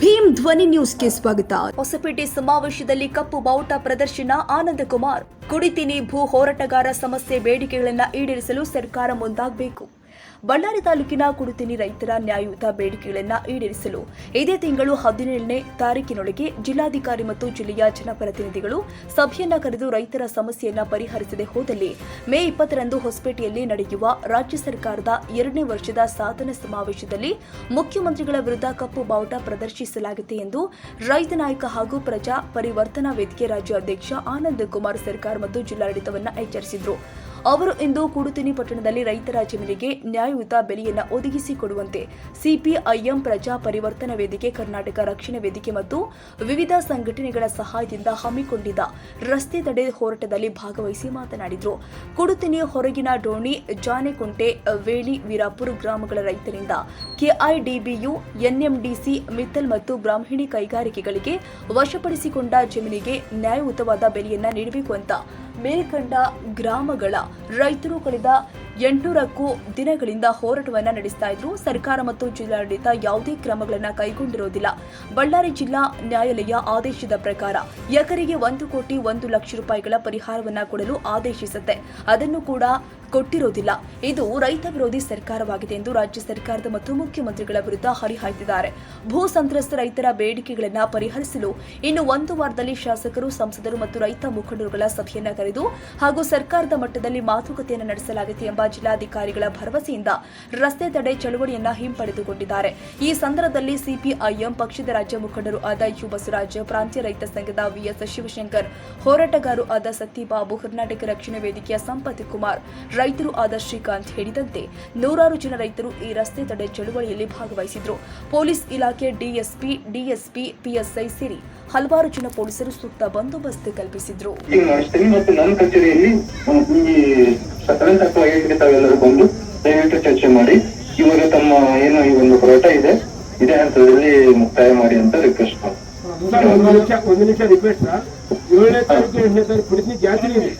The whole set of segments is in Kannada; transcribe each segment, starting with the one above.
ಭೀಮ್ ಧ್ವನಿ ನ್ಯೂಸ್ಗೆ ಸ್ವಾಗತ. ಹೊಸಪೇಟೆ ಸಮಾವೇಶದಲ್ಲಿ ಕಪ್ಪು ಬಾವುಟ ಪ್ರದರ್ಶನ ಆನಂದ ಕುಮಾರ್. ಕುಡಿತೀನಿ ಭೂ ಹೋರಾಟಗಾರ ಸಮಸ್ಯೆ ಬೇಡಿಕೆಗಳನ್ನು ಈಡೇರಿಸಲು ಸರ್ಕಾರ ಮುಂದಾಗಬೇಕು. ಬಳ್ಳಾರಿ ತಾಲೂಕಿನ ಕುಡುತಿನಿ ರೈತರ ನ್ಯಾಯಯುತ ಬೇಡಿಕೆಗಳನ್ನು ಈಡೇರಿಸಲು ಇದೇ ತಿಂಗಳು ಹದಿನೇಳನೇ ತಾರೀಕಿನೊಳಗೆ ಜಿಲ್ಲಾಧಿಕಾರಿ ಮತ್ತು ಜಿಲ್ಲೆಯ ಜನಪ್ರತಿನಿಧಿಗಳು ಸಭೆಯನ್ನ ಕರೆದು ರೈತರ ಸಮಸ್ಯೆಯನ್ನ ಪರಿಹರಿಸದೆ ಹೋದಲ್ಲಿ ಮೇ ಇಪ್ಪತ್ತರಂದು ಹೊಸಪೇಟೆಯಲ್ಲಿ ನಡೆಯುವ ರಾಜ್ಯ ಸರ್ಕಾರದ ಎರಡನೇ ವರ್ಷದ ಸಾಧನೆ ಸಮಾವೇಶದಲ್ಲಿ ಮುಖ್ಯಮಂತ್ರಿಗಳ ವಿರುದ್ಧ ಕಪ್ಪು ಬಾವುಟ ಪ್ರದರ್ಶಿಸಲಾಗಿದೆ ಎಂದು ರೈತ ನಾಯಕ ಹಾಗೂ ಪ್ರಜಾ ಪರಿವರ್ತನಾ ವೇದಿಕೆ ರಾಜ್ಯ ಅಧ್ಯಕ್ಷ ಆನಂದ್ ಕುಮಾರ್ ಸರ್ಕಾರ ಮತ್ತು ಜಿಲ್ಲಾಡಳಿತವನ್ನು ಎಚ್ಚರಿಸಿದರು. ಅವರು ಇಂದು ಕುಡುತಿನಿ ಪಟ್ಟಣದಲ್ಲಿ ರೈತರ ಜಮೀನಿಗೆ ನ್ಯಾಯಯುತ ಬೆಲೆಯನ್ನು ಒದಗಿಸಿಕೊಡುವಂತೆ ಸಿಪಿಐಎಂ ಪ್ರಜಾ ಪರಿವರ್ತನಾ ವೇದಿಕೆ, ಕರ್ನಾಟಕ ರಕ್ಷಣಾ ವೇದಿಕೆ ಮತ್ತು ವಿವಿಧ ಸಂಘಟನೆಗಳ ಸಹಾಯದಿಂದ ಹಮ್ಮಿಕೊಂಡಿದ್ದ ರಸ್ತೆ ತಡೆ ಹೋರಾಟದಲ್ಲಿ ಭಾಗವಹಿಸಿ ಮಾತನಾಡಿದರು. ಕುಡುತಿನಿ ಹೊರಗಿನ ಡೋಣಿ ಜಾನೆಕುಂಟೆ ವೇಳಿ ವೀರಾಪುರ ಗ್ರಾಮಗಳ ರೈತರಿಂದ ಕೆಐಡಿಬಿಯು, ಎನ್ಎಂಡಿಸಿ, ಮಿತ್ತಲ್ ಮತ್ತು ಬ್ರಾಹ್ಮಣಿ ಕೈಗಾರಿಕೆಗಳಿಗೆ ವಶಪಡಿಸಿಕೊಂಡ ಜಮೀನಿಗೆ ನ್ಯಾಯಯುತವಾದ ಬೆಲೆಯನ್ನು ನೀಡಬೇಕು ಅಂತ ಮೇಲ್ಕಂಡ ಗ್ರಾಮಗಳ ರೈತರು ಕಳೆದ ಎಂಟುನೂರಕ್ಕೂ ದಿನಗಳಿಂದ ಹೋರಾಟವನ್ನ ನಡೆಸ್ತಾ ಇದ್ರು. ಸರ್ಕಾರ ಮತ್ತು ಜಿಲ್ಲಾಡಳಿತ ಯಾವುದೇ ಕ್ರಮಗಳನ್ನು ಕೈಗೊಂಡಿರೋದಿಲ್ಲ. ಬಳ್ಳಾರಿ ಜಿಲ್ಲಾ ನ್ಯಾಯಾಲಯ ಆದೇಶದ ಪ್ರಕಾರ ಎಕರೆಗೆ ಒಂದು ಕೋಟಿ ಒಂದು ಲಕ್ಷ ರೂಪಾಯಿಗಳ ಪರಿಹಾರವನ್ನ ಕೊಡಲು ಆದೇಶಿಸುತ್ತೆ. ಅದನ್ನು ಕೂಡ ಕೊಟ್ಟಿರೋದಿಲ್ಲ. ಇದು ರೈತ ವಿರೋಧಿ ಸರ್ಕಾರವಾಗಿದೆ ಎಂದು ರಾಜ್ಯ ಸರ್ಕಾರದ ಮತ್ತು ಮುಖ್ಯಮಂತ್ರಿಗಳ ವಿರುದ್ಧ ಹರಿಹಾಯ್ತಿದ್ದಾರೆ ಭೂ ಸಂತ್ರಸ್ತ ರೈತರ ಬೇಡಿಕೆಗಳನ್ನು ಪರಿಹರಿಸಲು ಇನ್ನು ಒಂದು ವಾರದಲ್ಲಿ ಶಾಸಕರು, ಸಂಸದರು ಮತ್ತು ರೈತ ಮುಖಂಡರುಗಳ ಸಭೆಯನ್ನು ಕರೆದು ಹಾಗೂ ಸರ್ಕಾರದ ಮಟ್ಟದಲ್ಲಿ ಮಾತುಕತೆಯನ್ನು ನಡೆಸಲಾಗಿದೆ ಎಂಬ ಜಿಲ್ಲಾಧಿಕಾರಿಗಳ ಭರವಸೆಯಿಂದ ರಸ್ತೆ ತಡೆ ಚಳವಳಿಯನ್ನ ಹಿಂಪಡೆದುಕೊಂಡಿದ್ದಾರೆ. ಈ ಸಂದರ್ಭದಲ್ಲಿ ಸಿಪಿಐಎಂ, ಪಕ್ಷದ ರಾಜ್ಯ ಮುಖಂಡರು ಆದ ಯು ಬಸವರಾಜ್, ಪ್ರಾಂತ್ಯ ರೈತ ಸಂಘದ ವಿಎಸ್ ಶಿವಶಂಕರ್, ಹೋರಾಟಗಾರರು ಆದ ಸತ್ಯಬಾಬು ಕರ್ನಾಟಕ ರಕ್ಷಣಾ ವೇದಿಕೆಯ ಸಂಪತ್ ಕುಮಾರ್, ರೈತರು ಆದ ಶ್ರೀಕಾಂತ್ ಹೇಳಿದಂತೆ ನೂರಾರು ಜನ ರೈತರು ಈ ರಸ್ತೆ ತಡೆ ಚಳವಳಿಯಲ್ಲಿ ಭಾಗವಹಿಸಿದ್ರು. ಪೊಲೀಸ್ ಇಲಾಖೆ ಡಿಎಸ್ಪಿ ಡಿಎಸ್ಪಿ ಪಿಎಸ್ಐ ಸೇರಿ ಹಲವಾರು ಜನ ಪೊಲೀಸರು ಸೂಕ್ತ ಬಂದೋಬಸ್ತ್ ಕಲ್ಪಿಸಿದ್ರು. ಮತ್ತು ನನ್ನ ಕಚೇರಿಯಲ್ಲಿ ಈ ತತ್ವ ತಾವೆಲ್ಲರೂ ಬಂದು ದಯವಿಟ್ಟು ಚರ್ಚೆ ಮಾಡಿ ಇವಾಗ ತಮ್ಮ ಏನು ಈ ಒಂದು ಹೋರಾಟ ಇದೆ ಇದೇ ಹಂತದಲ್ಲಿ ಮುಕ್ತಾಯ ಮಾಡಿ ಅಂತ ರಿಕ್ವೆಸ್ಟ್ ಮಾಡಿ ಒಂದು ನಿಮಿಷ ಒಂದು ನಿಮಿಷ ರಿಕ್ವೆಸ್ಟ್ ಸರ್. ಏಳನೇ ತಾರೀಕು ಎಂಟನೇ ತಾರೀಕು ಕುಡಿಸಿ ಜಾತ್ರೆ ಇದೆ.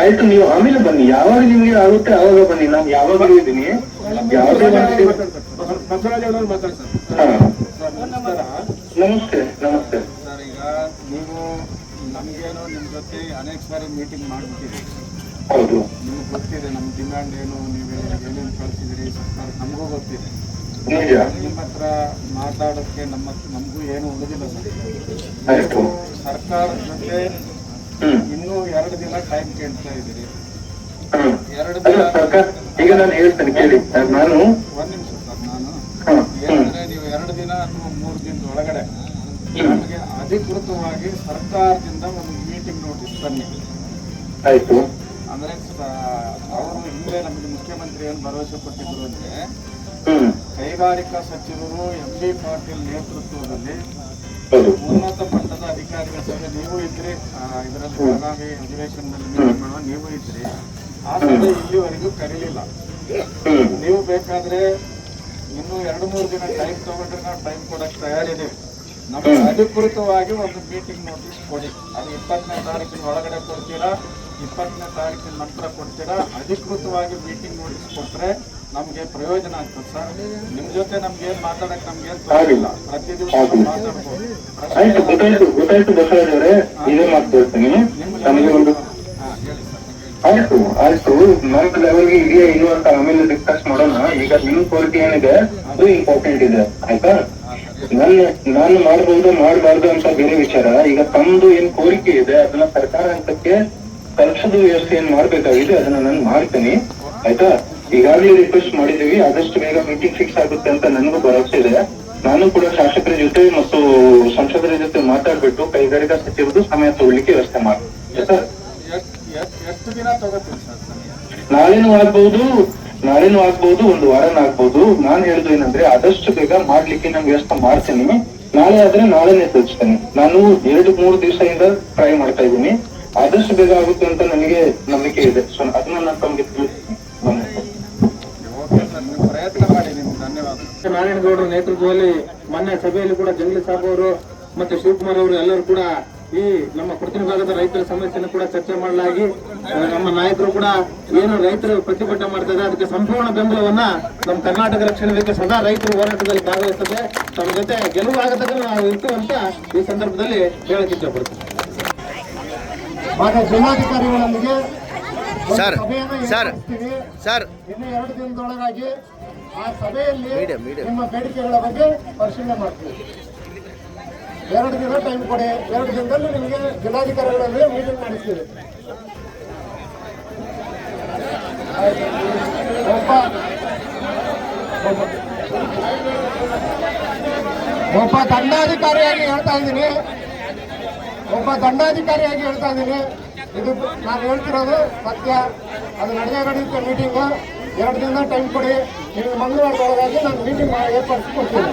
ಆಯ್ತು ನೀವು ಆಮೇಲೆ ಬನ್ನಿ. ಯಾವಾಗ ನಿಮ್ಗೆ ಆಗುತ್ತೆ ಆವಾಗ ಬನ್ನಿ. ನಾನು ಯಾವಾಗಲೂ ಇದ್ದೀನಿ ಯಾವಾಗ ಬಸವರಾಜ್ ಮಾತಾಡ್ತಾರೆ. ನಮಸ್ತೆ ನಮಸ್ತೆ. ಸರ್ ಈಗ ನೀವು ನಮಗೇನೋ ನಿಮ್ಮ ಜೊತೆ ಅನೇಕ ಸಾರಿ ಮೀಟಿಂಗ್ ಮಾಡಿಬಿಟ್ಟಿರಿ. ಹೌದು. ನಿಮ್ಗೆ ಗೊತ್ತಿದೆ ನಮ್ಮ ಡಿಮ್ಯಾಂಡ್ ಏನು ನೀವು ಏನೇನು ಕಳಿಸಿದಿರಿ ಸರ್ಕಾರ ನಮಗೂ ಗೊತ್ತಿದೆ. ನಿಮ್ಮ ಹತ್ರ ಮಾತಾಡೋಕ್ಕೆ ನಮ್ಮ ನಮಗೂ ಏನು ಉಳಿದಿಲ್ಲ ಸರ್. ಸರ್ಕಾರದ ಜೊತೆ ಇನ್ನೂ ಎರಡು ದಿನ ಟೈಮ್ ಕೇಳ್ತಾ ಇದ್ದೀರಿ. ಎರಡು ದಿನ ಈಗ ನಾನು ಹೇಳ್ತೇನೆ ಕೇಳಿ. ನಾನು ಒಂದ್ ನಿಮಿಷ ಸರ್ ನಾನು ಎರಡು ದಿನ ಅಥವಾ ಮೂರು ದಿನದ ಒಳಗಡೆ ನಮಗೆ ಅಧಿಕೃತವಾಗಿ ಸರ್ಕಾರದಿಂದ ಒಂದು ಮೀಟಿಂಗ್ ನೋಟಿಸ್ ಬನ್ನಿ. ಆಯ್ತು. ಅಂದ್ರೆ ಅವರು ಹಿಂದೆ ನಮಗೆ ಮುಖ್ಯಮಂತ್ರಿ ಏನು ಭರವಸೆ ಕೊಟ್ಟಿದ್ರು ಅಂದ್ರೆ ಕೈಗಾರಿಕಾ ಸಚಿವರು ಎಂ ಬಿ ಪಾಟೀಲ್ ನೇತೃತ್ವದಲ್ಲಿ ಉನ್ನತ ಮಟ್ಟದ ಅಧಿಕಾರಿಗಳ ಸಭೆ ನೀವು ಇದ್ರಿ ಇದರಲ್ಲಿ ಬೆಳಗಾವಿ ಅಧಿವೇಶನದಲ್ಲಿ ಮೀಟಿಂಗ್ ಮಾಡುವ ನೀವು ಇದ್ರಿ ಆ ಸಭೆ ಇಲ್ಲಿವರೆಗೂ ಕರೀಲಿಲ್ಲ. ನೀವು ಬೇಕಾದ್ರೆ ಇನ್ನು ಎರಡು ಮೂರು ದಿನ ಟೈಮ್ ತಗೊಂಡ್ರೆ ನಾವು ಟೈಮ್ ಕೊಡಕ್ಕೆ ತಯಾರಿದ್ದೀವಿ. ನಮಗೆ ಅಧಿಕೃತವಾಗಿ ಒಂದು ಮೀಟಿಂಗ್ ನೋಟಿಸ್ ಕೊಡಿ. ಅದು ಇಪ್ಪತ್ತನೇ ತಾರೀಕಿನ ಒಳಗಡೆ ಕೊಡ್ತೀರಾ ಇಪ್ಪತ್ತನೇ ತಾರೀಕಿನ ನಂತರ ಕೊಡ್ತೀರಾ? ಅಧಿಕೃತವಾಗಿ ಮೀಟಿಂಗ್ ನೋಟಿಸ್ ಕೊಟ್ರೆ ನಮಗೆ ಪ್ರಯೋಜನ ಆಗ್ತದೆ ಸರ್. ನಿಮ್ ಜೊತೆ ನಮ್ಗೆ ಏನ್ ಮಾತಾಡಕ್ ನಮ್ಗೆ ಏನ್ ತೊಂದ್ರೆ ಇಲ್ಲ. ಪ್ರತಿ ದಿವಸ ಮಾತಾಡ್ಬೋದು. ನಮಗೆ ಒಂದು ಆಯ್ತು ಆಯ್ತು. ನಮ್ಮ ಲೆವೆಲ್ಗೆ ಇದೆಯಾ ಇಲ್ವಾ ಅಂತ ಆಮೇಲೆ ಡಿಸ್ಕಸ್ ಮಾಡೋಣ. ಈಗ ನಿಮ್ ಕೋರಿಕೆ ಏನಿದೆ, ಅದು ಇಂಪಾರ್ಟೆಂಟ್ ಇದೆ. ಆಯ್ತಾ? ನನ್ನ ನಾನು ಮಾಡಬಹುದು ಮಾಡಬಾರ್ದು ಅಂತ ಬೇರೆ ವಿಚಾರ. ಈಗ ತಮ್ದು ಏನ್ ಕೋರಿಕೆ ಇದೆ, ಅದನ್ನ ಸರ್ಕಾರ ಹಂತಕ್ಕೆ ತಲುಪಿಸೋದು ವ್ಯವಸ್ಥೆ ಏನ್ ಮಾಡ್ಬೇಕಾಗಿದೆ, ಅದನ್ನ ನಾನು ಮಾಡ್ತೀನಿ. ಆಯ್ತಾ? ಈಗಾಗಲೇ ರಿಕ್ವೆಸ್ಟ್ ಮಾಡಿದೀವಿ ಆದಷ್ಟು ಬೇಗ ಮೀಟಿಂಗ್ ಫಿಕ್ಸ್ ಆಗುತ್ತೆ ಅಂತ ನನಗೂ ಭರವಸೆ ಇದೆ. ನಾನು ಕೂಡ ಶಾಸಕರ ಜೊತೆ ಮತ್ತು ಸಂಸದರ ಜೊತೆ ಮಾತಾಡ್ಬಿಟ್ಟು ಕೈಗಾರಿಕಾ ಸಚಿವರು ಸಮಯ ತಗೊಳ್ಳಿಕ್ಕೆ ವ್ಯವಸ್ಥೆ ಮಾಡ್ತೀನಿ. ಆಯ್ತಾ? ಎಷ್ಟ್- ಎಷ್ಟ್- ಎಷ್ಟು ದಿನ ತಗೋತೀವಿ ಸರ್ ಸಮಯ ನಾಳೆನೂ ಆಗ್ಬಹುದು ನಾಳೆನೂ ಆಗ್ಬಹುದು ಒಂದು ವಾರನೂ ಆಗ್ಬಹುದು ನಾನ್ ಹೇಳುದು ಏನಂದ್ರೆ ಆದಷ್ಟು ಬೇಗ ಮಾಡ್ಲಿಕ್ಕೆ ನಾನು ವ್ಯವಸ್ಥೆ ಮಾಡ್ತೀನಿ. ನಾಳೆ ಆದ್ರೆ ನಾಳೆನೇ ತಿಳಿಸ್ತೇನೆ ನಾನು ಎರಡು ಮೂರು ದಿವಸದಿಂದ ಟ್ರೈ ಮಾಡ್ತಾ ಇದ್ದೀನಿ. ಆದಷ್ಟು ಬೇಗ ಆಗುತ್ತೆ ಅಂತ ನನಗೆ ನಂಬಿಕೆ ಇದೆ. ಸೊ ಅದನ್ನ ನಾನು ತಮಗೆ ತಿಳಿಸ್ತೀನಿ. ಪ್ರಯತ್ನ ಮಾಡಿ ನಿಮ್ಗೆ ಧನ್ಯವಾದ. ನಾರಾಯಣಗೌಡರ ನೇತೃತ್ವದಲ್ಲಿ ಮೊನ್ನೆ ಸಭೆಯಲ್ಲಿ ಕೂಡ ಜಂಗ್ಲಿ ಸಾಬ್ ಅವರು ಮತ್ತೆ ಶಿವಕುಮಾರ್ ಅವರು ಎಲ್ಲರೂ ಕೂಡ ಈ ನಮ್ಮ ಕೊಡ್ತಿನ ಭಾಗದ ರೈತರ ಸಮಸ್ಯೆಯನ್ನು ಕೂಡ ಚರ್ಚೆ ಮಾಡಲಾಗಿ ನಮ್ಮ ನಾಯಕರು ಕೂಡ ಏನು ರೈತರು ಪ್ರತಿಭಟನೆ ಮಾಡ್ತಾರೆ ಅದಕ್ಕೆ ಸಂಪೂರ್ಣ ಬೆಂಬಲವನ್ನ ನಮ್ಮ ಕರ್ನಾಟಕ ರಕ್ಷಣೆ ಬೇಕು ಸದಾ ರೈತರು ಹೋರಾಟದಲ್ಲಿ ಭಾಗವಹಿಸುತ್ತದೆ ತಮ್ಮ ಜೊತೆ ಗೆಲುವು ಆಗತಕ್ಕ ನಾವು ಇರ್ತೀವಿ ಅಂತ ಈ ಸಂದರ್ಭದಲ್ಲಿ ಹೇಳಕ್ಕೆ ಇಷ್ಟಪಡ್ತೀನಿ. ಆಗ ಜಿಲ್ಲಾಧಿಕಾರಿಗಳೊಂದಿಗೆ ಸರ್, ಸರ್. ಸರ್. ಇನ್ನು ಎರಡು ದಿನದೊಳಗಾಗಿ ಆ ಸಭೆಯಲ್ಲಿ. ನಿಮ್ಮ ಬೇಡಿಕೆಗಳ ಬಗ್ಗೆ ಪರಿಶೀಲನೆ ಮಾಡ್ತೀವಿ. ಎರಡು ದಿನ ಟೈಮ್ ಕೊಡಿ. ಎರಡು ದಿನದಲ್ಲಿ ನಿಮಗೆ ಜಿಲ್ಲಾಧಿಕಾರಿಗಳೊಂದಿಗೆ ಮೀಟಿಂಗ್ ನಡೆಸ್ತೀವಿ. ಒಬ್ಬ ದಂಡಾಧಿಕಾರಿಯಾಗಿ ಹೇಳ್ತಾ ಇದ್ದೀನಿ. ಒಬ್ಬ ದಂಡಾಧಿಕಾರಿಯಾಗಿ ಹೇಳ್ತಾ ಇದ್ದೀನಿ. ಇದು ನಾನು ಹೇಳ್ತಿರೋದು ಸತ್ಯ. ಅದು ನಡೆಯ ನಡೆಯುತ್ತೆ ಮೀಟಿಂಗು ಎರಡು ದಿನ ಟೈಮ್ ಕೊಡಿ. ನಿಮಗೆ ಮಂಗಳವಾರದೊಳಗಾಗಿ ನಾನು ಮೀಟಿಂಗ್ ಏರ್ಪಡಿಸಿ ಕೊಡ್ತೀನಿ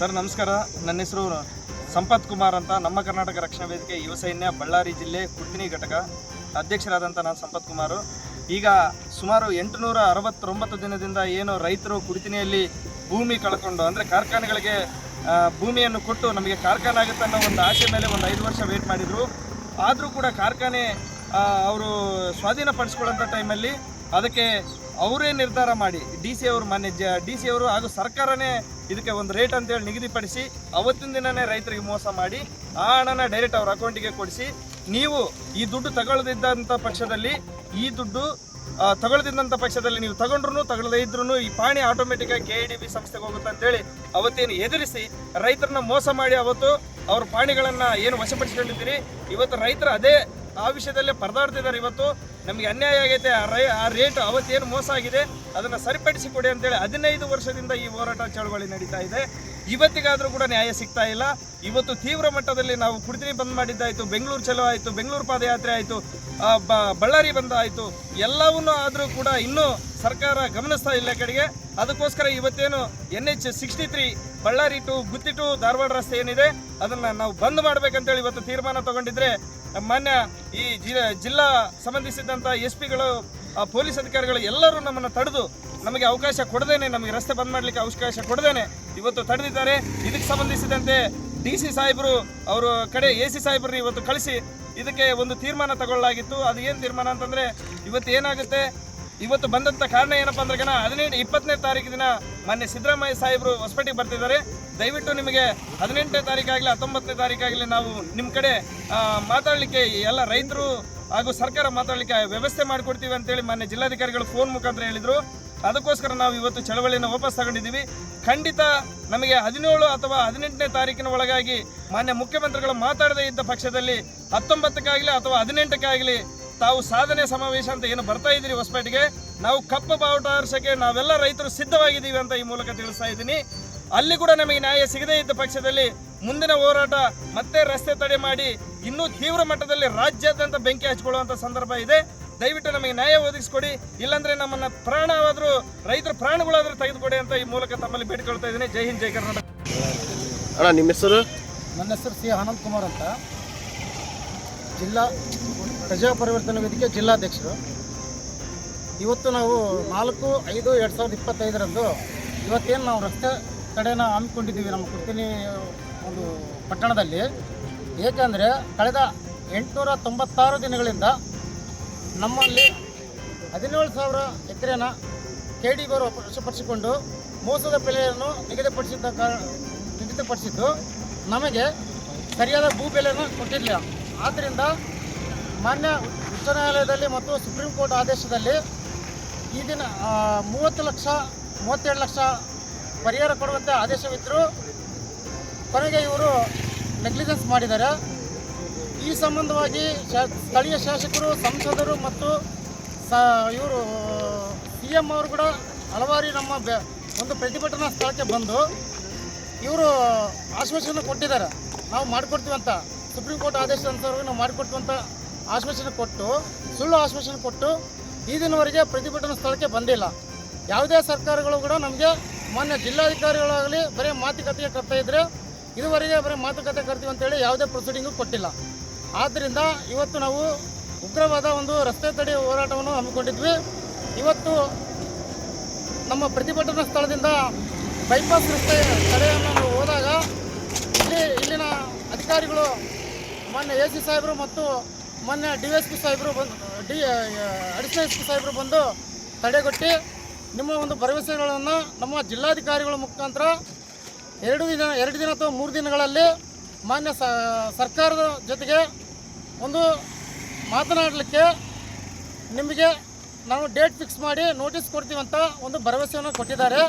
ಸರ್, ನಮಸ್ಕಾರ. ನನ್ನ ಹೆಸರು ಸಂಪತ್ ಕುಮಾರ್ ಅಂತ. ನಮ್ಮ ಕರ್ನಾಟಕ ರಕ್ಷಣಾ ವೇದಿಕೆ ಯುವ ಸೈನ್ಯ ಬಳ್ಳಾರಿ ಜಿಲ್ಲೆ ಕುರ್ತಿನಿ ಘಟಕ ಅಧ್ಯಕ್ಷರಾದಂಥ ನಾನು ಸಂಪತ್ ಕುಮಾರು. ಈಗ ಸುಮಾರು ಎಂಟುನೂರ ಅರವತ್ತೊಂಬತ್ತು ದಿನದಿಂದ ಏನು ರೈತರು ಕುಡಿತಿನಿಯಲ್ಲಿ ಭೂಮಿ ಕಳ್ಕೊಂಡು, ಅಂದರೆ ಕಾರ್ಖಾನೆಗಳಿಗೆ ಭೂಮಿಯನ್ನು ಕೊಟ್ಟು ನಮಗೆ ಕಾರ್ಖಾನೆ ಆಗುತ್ತೆ ಅನ್ನೋ ಒಂದು ಆಸೆ ಮೇಲೆ ಒಂದು ಐದು ವರ್ಷ ವೇಟ್ ಮಾಡಿದರು. ಆದರೂ ಕೂಡ ಕಾರ್ಖಾನೆ ಅವರು ಸ್ವಾಧೀನಪಡಿಸ್ಕೊಳ್ಳೋಂಥ ಟೈಮಲ್ಲಿ ಅದಕ್ಕೆ ಅವರೇ ನಿರ್ಧಾರ ಮಾಡಿ, ಡಿ ಸಿ ಅವರು ಮಾನ್ಯ ಡಿ ಸಿ ಅವರು ಹಾಗೂ ಸರ್ಕಾರನೇ ಇದಕ್ಕೆ ಒಂದು ರೇಟ್ ಅಂತೇಳಿ ನಿಗದಿಪಡಿಸಿ ಅವತ್ತಿನ ದಿನನೇ ರೈತರಿಗೆ ಮೋಸ ಮಾಡಿ ಆ ಹಣನ ಡೈರೆಕ್ಟ್ ಅವ್ರ ಅಕೌಂಟಿಗೆ ಕೊಡಿಸಿ, ನೀವು ಈ ದುಡ್ಡು ತಗೊಳ್ಳದಿದ್ದಂಥ ಪಕ್ಷದಲ್ಲಿ ಈ ದುಡ್ಡು ತಗೊಳ್ದಿದ್ದಂಥ ಪಕ್ಷದಲ್ಲಿ ನೀವು ತಗೊಂಡ್ರು ತಗೊಳ್ಳದೇ ಇದ್ರು ಈ ಪಾಣಿ ಆಟೋಮೆಟಿಕ್ ಆಗಿ ಕೆ ಡಿ ಬಿ ಸಂಸ್ಥೆಗೆ ಹೋಗುತ್ತೆ ಅಂತೇಳಿ ಅವತ್ತೇನು ಎದುರಿಸಿ ರೈತರನ್ನ ಮೋಸ ಮಾಡಿ ಅವತ್ತು ಅವ್ರ ಪಾಣಿಗಳನ್ನು ಏನು ವಶಪಡಿಸಿಕೊಂಡಿದ್ದೀರಿ, ಇವತ್ತು ರೈತರು ಅದೇ ಆ ವಿಷಯದಲ್ಲೇ ಪರದಾಡ್ತಿದ್ದಾರೆ. ಇವತ್ತು ನಮಗೆ ಅನ್ಯಾಯ ಆಗೈತೆ. ಆ ರೈ ಆ ರೇಟ್ ಅವತ್ತೇನು ಮೋಸ ಆಗಿದೆ, ಅದನ್ನು ಸರಿಪಡಿಸಿ ಕೊಡಿ ಅಂತೇಳಿ ಹದಿನೈದು ವರ್ಷದಿಂದ ಈ ಹೋರಾಟ ಚಳವಳಿ ನಡೀತಾ ಇದೆ. ಇವತ್ತಿಗಾದರೂ ಕೂಡ ನ್ಯಾಯ ಸಿಗ್ತಾ ಇಲ್ಲ. ಇವತ್ತು ತೀವ್ರ ಮಟ್ಟದಲ್ಲಿ ನಾವು ಕುಡಿತೀನಿ, ಬಂದ್ ಮಾಡಿದ್ದಾಯಿತು. ಬೆಂಗಳೂರು ಚಲೋ ಆಯಿತು, ಬೆಂಗಳೂರು ಪಾದಯಾತ್ರೆ ಆಯಿತು ಬಳ್ಳಾರಿ ಬಂದ ಆಯಿತು. ಎಲ್ಲವನ್ನೂ ಆದರೂ ಕೂಡ ಇನ್ನೂ ಸರ್ಕಾರ ಗಮನಿಸ್ತಾ ಇಲ್ಲ ಕಡೆಗೆ. ಅದಕ್ಕೋಸ್ಕರ ಇವತ್ತೇನು N H sixty three Bellary to Gutti to Dharwad ರಸ್ತೆ ಏನಿದೆ, ಅದನ್ನು ನಾವು ಬಂದ್ ಮಾಡಬೇಕಂತೇಳಿ ಇವತ್ತು ತೀರ್ಮಾನ ತಗೊಂಡಿದ್ರೆ ಮಾನ್ಯ ಈ ಜಿಲ್ಲಾ ಸಂಬಂಧಿಸಿದಂಥ ಎಸ್ ಪಿಗಳು ಪೊಲೀಸ್ ಅಧಿಕಾರಿಗಳು ಎಲ್ಲರೂ ನಮ್ಮನ್ನು ತಡೆದು ನಮಗೆ ಅವಕಾಶ ಕೊಡದೇನೆ, ನಮಗೆ ರಸ್ತೆ ಬಂದ್ ಮಾಡಲಿಕ್ಕೆ ಅವಕಾಶ ಕೊಡದೇನೆ ಇವತ್ತು ತಡೆದಿದ್ದಾರೆ. ಇದಕ್ಕೆ ಸಂಬಂಧಿಸಿದಂತೆ ಡಿ ಸಿ ಸಾಹೇಬರು ಅವರು ಕಡೆ, ಎ ಸಿ ಸಾಹೇಬರು ಇವತ್ತು ಕಳಿಸಿ ಇದಕ್ಕೆ ಒಂದು ತೀರ್ಮಾನ ತಗೊಳ್ಳಲಾಗಿತ್ತು. ಅದು ಏನು ತೀರ್ಮಾನ ಅಂತಂದರೆ, ಇವತ್ತು ಏನಾಗುತ್ತೆ? ಇವತ್ತು ಬಂದಂಥ ಕಾರಣ ಏನಪ್ಪ ಅಂದ್ರೆ ಹದಿನೆಂಟು ಇಪ್ಪತ್ತನೇ ತಾರೀಕು ದಿನ ಮೊನ್ನೆ ಸಿದ್ದರಾಮಯ್ಯ ಸಾಹೇಬರು ಹೊಸಪೇಟೆಗೆ ಬರ್ತಿದ್ದಾರೆ. ದಯವಿಟ್ಟು ನಿಮಗೆ ಹದಿನೆಂಟನೇ ತಾರೀಕಾಗಲಿ ಹತ್ತೊಂಬತ್ತನೇ ತಾರೀಕಾಗಲಿ ನಾವು ನಿಮ್ಮ ಕಡೆ ಮಾತಾಡಲಿಕ್ಕೆ ಎಲ್ಲ ರೈತರು ಹಾಗೂ ಸರ್ಕಾರ ಮಾತಾಡಲಿಕ್ಕೆ ವ್ಯವಸ್ಥೆ ಮಾಡಿಕೊಡ್ತೀವಿ ಅಂತೇಳಿ ಮೊನ್ನೆ ಜಿಲ್ಲಾಧಿಕಾರಿಗಳು ಫೋನ್ ಮುಖಾಂತರ ಹೇಳಿದರು. ಅದಕ್ಕೋಸ್ಕರ ನಾವು ಇವತ್ತು ಚಳವಳಿಯನ್ನು ವಾಪಸ್ ತಗೊಂಡಿದ್ದೀವಿ. ಖಂಡಿತ ನಮಗೆ ಹದಿನೇಳು ಅಥವಾ ಹದಿನೆಂಟನೇ ತಾರೀಕಿನ ಒಳಗಾಗಿ ಮಾನ್ಯ ಮುಖ್ಯಮಂತ್ರಿಗಳು ಮಾತಾಡದೇ ಇದ್ದ ಪಕ್ಷದಲ್ಲಿ ಹತ್ತೊಂಬತ್ತಕ್ಕಾಗಲಿ ಅಥವಾ ಹದಿನೆಂಟಕ್ಕಾಗಲಿ ತಾವು ಸಾಧನೆ ಸಮಾವೇಶ ಅಂತ ಏನು ಬರ್ತಾ ಇದ್ದೀರಿ ಹೊಸಪೇಟೆಗೆ? ನಾವು ಕಪ್ಪು ಬಾವುಟ ಹರ್ಷಕ್ಕೆ ನಾವೆಲ್ಲ ರೈತರು ಸಿದ್ಧವಾಗಿದ್ದೀವಿ ಅಂತ ಈ ಮೂಲಕ ತಿಳಿಸ್ತಾ ಇದ್ದೀನಿ. ಅಲ್ಲಿ ಕೂಡ ನಮಗೆ ನ್ಯಾಯ ಸಿಗದೇ ಇದ್ದ ಪಕ್ಷದಲ್ಲಿ ಮುಂದಿನ ಹೋರಾಟ ಮತ್ತೆ ರಸ್ತೆ ತಡೆ ಮಾಡಿ ಇನ್ನೂ ತೀವ್ರ ಮಟ್ಟದಲ್ಲಿ ರಾಜ್ಯಾದ್ಯಂತ ಬೆಂಕಿ ಹಚ್ಕೊಳ್ಳುವಂಥ ಸಂದರ್ಭ ಇದೆ. ದಯವಿಟ್ಟು ನಮಗೆ ನ್ಯಾಯ ಒದಗಿಸ್ಕೊಡಿ. ಇಲ್ಲಾಂದ್ರೆ ನಮ್ಮನ್ನ ಪ್ರಾಣವಾದರೂ ರೈತರ ಪ್ರಾಣಗಳಾದರೂ ತೆಗೆದುಕೊಡಿ ಅಂತ ಈ ಮೂಲಕ ತಮ್ಮಲ್ಲಿ ಬೇಡಿಕೊಳ್ತಾ ಇದ್ದೀನಿ. ಜೈ ಹಿಂದ್ ಜೈ ಕರ್ನಾಟಕ. ಅಣ್ಣ ನಿಮ್ಮ ಹೆಸರು? ನನ್ನ ಹೆಸರು ಸಿ ಆನಂದ್ ಕುಮಾರ್ ಅಂತ. ಜಿಲ್ಲಾ ಪ್ರಜಾ ಪರಿವರ್ತನಾ ವೇದಿಕೆ ಜಿಲ್ಲಾಧ್ಯಕ್ಷರು. ಇವತ್ತು ನಾವು ನಾಲ್ಕು, ಐದು, ಎರಡು ಸಾವಿರದ ಇಪ್ಪತ್ತೈದರಂದು ಇವತ್ತೇನು ನಾವು ರಸ್ತೆ ತಡೆನ ಹಮ್ಮಿಕೊಂಡಿದ್ದೀವಿ ನಮ್ಮ ಕುರ್ತಿನಿ ಒಂದು ಪಟ್ಟಣದಲ್ಲಿ. ಏಕೆಂದರೆ ಕಳೆದ ಎಂಟುನೂರ ತೊಂಬತ್ತಾರು ದಿನಗಳಿಂದ ನಮ್ಮಲ್ಲಿ ಹದಿನೇಳು ಸಾವಿರ ಎಕರೆನ ಕೆ ಡಿ ಗೋರು ವಶಪಡಿಸಿಕೊಂಡು ಮೋಸದ ಬೆಲೆಯನ್ನು ನಿಗದಿಪಡಿಸಿದ್ದ ಕಾರಣ ನಿಗದಿಪಡಿಸಿದ್ದು. ನಮಗೆ ಸರಿಯಾದ ಭೂ ಬೆಲೆಯನ್ನು ಕೊಟ್ಟಿರಲಿಲ್ಲ. ಆದ್ದರಿಂದ ಮಾನ್ಯ ಉಚ್ಚ ನ್ಯಾಯಾಲಯದಲ್ಲಿ ಮತ್ತು ಸುಪ್ರೀಂ ಕೋರ್ಟ್ ಆದೇಶದಲ್ಲಿ ಈ ದಿನ ಮೂವತ್ತು ಲಕ್ಷ ಮೂವತ್ತೆರಡು ಲಕ್ಷ ಪರಿಹಾರ ಕೊಡುವಂತೆ ಆದೇಶವಿದ್ದರೂ ಕೊನೆಗೆ ಇವರು ನೆಗ್ಲಿಜೆನ್ಸ್ ಮಾಡಿದ್ದಾರೆ. ಈ ಸಂಬಂಧವಾಗಿ ಸ್ಥಳೀಯ ಶಾಸಕರು, ಸಂಸದರು ಮತ್ತು ಸ, ಇವರು, ಸಿ ಎಂ ಅವರು ಕೂಡ ಹಲವಾರು ನಮ್ಮ ಒಂದು ಪ್ರತಿಭಟನಾ ಸ್ಥಳಕ್ಕೆ ಬಂದು ಇವರು ಆಶ್ವಾಸನೆ ಕೊಟ್ಟಿದ್ದಾರೆ. ನಾವು ಮಾಡಿಕೊಡ್ತೀವಂತ ಸುಪ್ರೀಂ ಕೋರ್ಟ್ ಆದೇಶ ಅನುಸಾರ ನಾವು ಮಾಡಿಕೊಟ್ಟುವಂಥ ಆಶ್ವಾಸನೆ ಕೊಟ್ಟು, ಸುಳ್ಳು ಆಶ್ವಾಸನೆ ಕೊಟ್ಟು ಈ ದಿನವರೆಗೆ ಪ್ರತಿಭಟನಾ ಸ್ಥಳಕ್ಕೆ ಬಂದಿಲ್ಲ. ಯಾವುದೇ ಸರ್ಕಾರಗಳು ಕೂಡ ನಮಗೆ ಮಾನ್ಯ ಜಿಲ್ಲಾಧಿಕಾರಿಗಳಾಗಲಿ ಬರೀ ಮಾತುಕತೆಗೆ ಕರ್ತಾ ಇದ್ದರೆ ಇದುವರೆಗೆ ಬರೀ ಮಾತುಕತೆ ಕರ್ತೀವಿ ಅಂತೇಳಿ ಯಾವುದೇ ಪ್ರೊಸೀಡಿಂಗು ಕೊಟ್ಟಿಲ್ಲ. ಆದ್ದರಿಂದ ಇವತ್ತು ನಾವು ಉಗ್ರವಾದ ಒಂದು ರಸ್ತೆ ತಡೆ ಹೋರಾಟವನ್ನು ಹಮ್ಮಿಕೊಂಡಿದ್ವಿ. ಇವತ್ತು ನಮ್ಮ ಪ್ರತಿಭಟನಾ ಸ್ಥಳದಿಂದ ಬೈಪಾಸ್ ರಸ್ತೆ ತಡೆಯನ್ನು ನಾವು ಹೋದಾಗ ಇಲ್ಲಿ ಇಲ್ಲಿನ ಅಧಿಕಾರಿಗಳು ಮಾನ್ಯ ಎ ಸಿ ಸಾಹೇಬರು ಮತ್ತು ಮೊನ್ನೆ ಡಿ ಎಸ್ ಪಿ ಸಾಹೇಬರು ಬಂದು, ಡಿ ಅಡಿಷನಲ್ ಎಸ್ ಪಿ ಸಾಹೇಬರು ಬಂದು ತಡೆಗಟ್ಟಿ ನಿಮ್ಮ ಒಂದು ಭರವಸೆಗಳನ್ನು ನಮ್ಮ ಜಿಲ್ಲಾಧಿಕಾರಿಗಳ ಮುಖಾಂತರ ಎರಡು ದಿನ ಎರಡು ದಿನ ಅಥವಾ ಮೂರು ದಿನಗಳಲ್ಲಿ ಮಾನ್ಯ ಸರ್ಕಾರದ ಜೊತೆಗೆ ಒಂದು ಮಾತನಾಡಲಿಕ್ಕೆ ನಿಮಗೆ ನಾವು ಡೇಟ್ ಫಿಕ್ಸ್ ಮಾಡಿ ನೋಟಿಸ್ ಕೊಡ್ತೀವಂತ ಒಂದು ಭರವಸೆಯನ್ನು ಕೊಟ್ಟಿದ್ದಾರೆ.